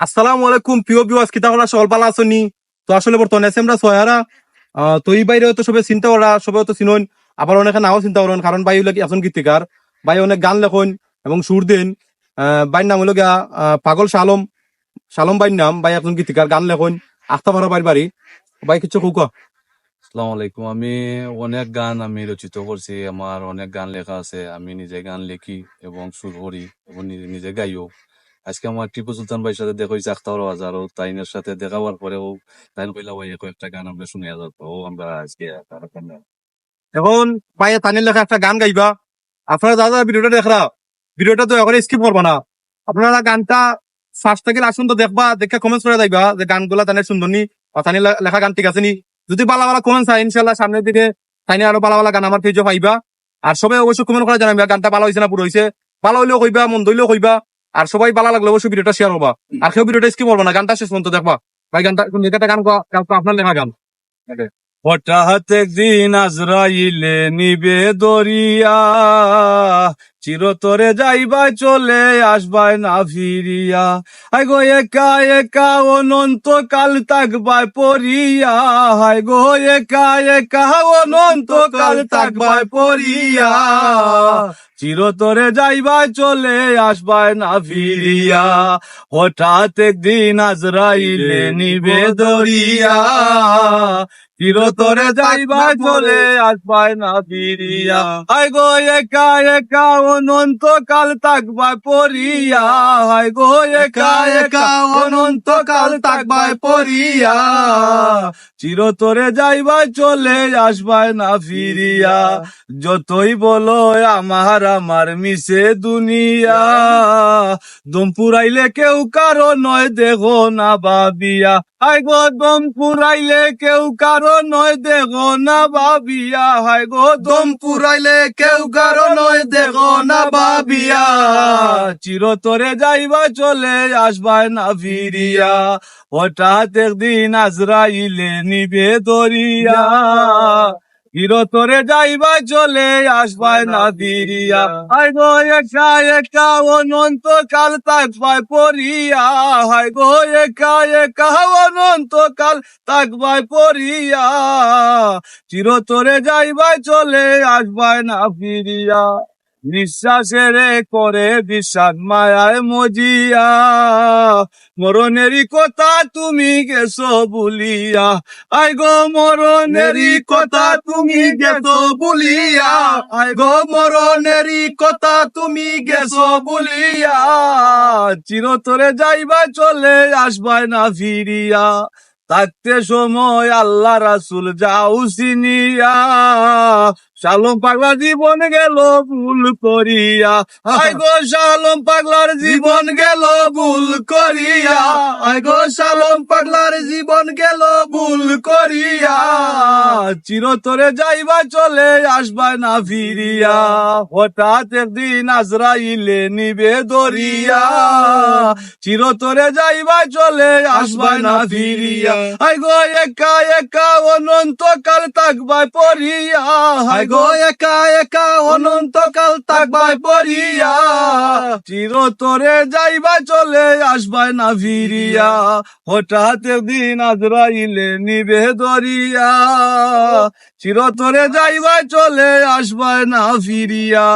আসসালামু আলাইকুম প্রিয় বিওয়াস কিতা করা সকল পালা আসনি তো আসলে বর্তমানে আছে আহ, তো এই বাইরে তো সবে চিন্তা করা সবে তো চিনন আবার অনেকে নাও চিন্তা করেন কারণ বাই হলো একজন গীতিকার। বাই অনেক গান লেখন এবং সুর দেন। বাইর নাম হলো আহ, পাগল শালম। শালম বাইর নাম বাই একজন গীতিকার গান লেখন। আস্তা ভাড়া বাড়ি বাড়ি। বাই কিছু কুক আসসালামু আলাইকুম আমি অনেক গান আমি রচিত করছি। আমার অনেক গান লেখা আছে আমি নিজে গান লিখি এবং সুর করি এবং নিজে গাইও। আজকে আমার টিপু সুলতান ভাইয়ের সাথে দেখা আখতার বাজার, ও তাইনের সাথে দেখা হওয়ার পরেও তাইন কইলা ভাই কয়েকটা গান আমরা শুনে যাব। ও, আমরা আজকে এখন পায়ে তানের লেখা একটা গান গাইবা। আপনারা দাদা ভিডিওটা দেখরা, ভিডিওটা দয়া করে স্কিপ করবা না। আপনারা গানটা ফার্স্ট থেকে আসুন তো দেখবা, দেখে কমেন্টস করে যাইবা যে গানগুলা তানের সুন্দর নি, বা তানের লেখা গান ঠিক আছে নি। যদি বালা বালা কমেন্টস হয় ইনশাল্লাহ সামনের দিকে তাইনে আরও বালা বালা গান আমার পেজে পাইবা। আর সবাই অবশ্যই কমেন্ট করে জানাবা গানটা ভালো হয়েছে না পুরো হয়েছে ভালো হইলেও কইবা, মন্দ হইলেও কইবা। আর সবাই ভালো লাগলে অবশ্যই ভিডিওটা শেয়ার করবা। আর কেউ ভিডিওটা স্কিপ করবা না, গানটা শেষ পর্যন্ত দেখবা। ভাই, গানটা গান আপনার লেখা গান। হঠাৎ একদিন আজরাইলে নিবে দরিয়া, চিরতরে যাইবাই চলে আসবাই না ফিরিয়া। হাই গো, একা একা অনন্ত কাল থাকবাই পরিয়া হাই গো, একা একা অনন্ত কাল থাকবাই পরিয়া চিরতরে যাইবাই চলে আসবাই না ফিরিয়া হঠাৎ একদিন আজরাইলে নিবে দরিয়া। চিরতরে যাইবাই চলে আসবাই না ফিরিয়া হাই গো একা একা অনন্ত কাল থাকবাই পরিয়া হাই গো একা একা অনন্ত কাল থাকবাই পরিয়া চিরতরে যাইবাই, চলে আসবাই না ফিরিয়া। যতই বলো আমার আমার মিশে দুনিয়া। দম পুরাইলে কেউ কারও নয় দেখো না বাবিয়া হাই গো, দম কেউ কারও নয় দেখো না বাবিয়া হাই গো, দম কেউ কারও নয় দেখো না ভাবিয়া। চিরতরে যাইবা চলে আসবাই না ফিরিয়া। হঠাৎ একদিন আজরাইলে নিবে দরিয়া। চিরতরে যাইবা চলে আসবাই না ফিরিয়া হাই গো একা একা অনন্ত কাল থাকবাই পরিয়া হাই গো একা একা অনন্ত কাল থাকবাই পরিয়া চিরতরে যাইবাই চলে আসবাই না ফিরিয়া। নিঃশ্বাসেরে করে বিশ্বাস মায়ায় মজিয়া। মরণেরই কথা তুমি গেছো বলিয়া। আই গো মরণেরই কথা তুমি গেছো বলিয়া। আই গো মরণেরই কথা তুমি গেছো বলিয়া। চিরতরে যাইবা চলে আসবাই না ফিরিয়া। থাকতে সময় আল্লাহ রাসুল যাও সিনিয়া। শালম পাগলার জীবন গেল ভুল করিয়া। আই গো শালম পাগলার জীবন গেল ভুল করিয়া। আই গো শালম পাগলার জীবন গেল ভুল করিয়া। চিরতরে যাইবা চলে আসবা না ফিরিয়া। হঠাৎ একদিন আজরাইলে নিবে দরিয়া। চিরতরে যাইবা চলে আসবা না ফিরিয়া। আই গো একা একা অনন্ত কাল থাকবাই পরিয়া হাই গো একা একা অনন্ত কাল থাকবাই পরিয়া চিরতরে যাইবা চলে আসবাই না ফিরিয়া। হঠাৎ একদিন আজরাইলে নিবে দরিয়া। চিরতরে যাইবা চলে আসবায় না ফিরিয়া।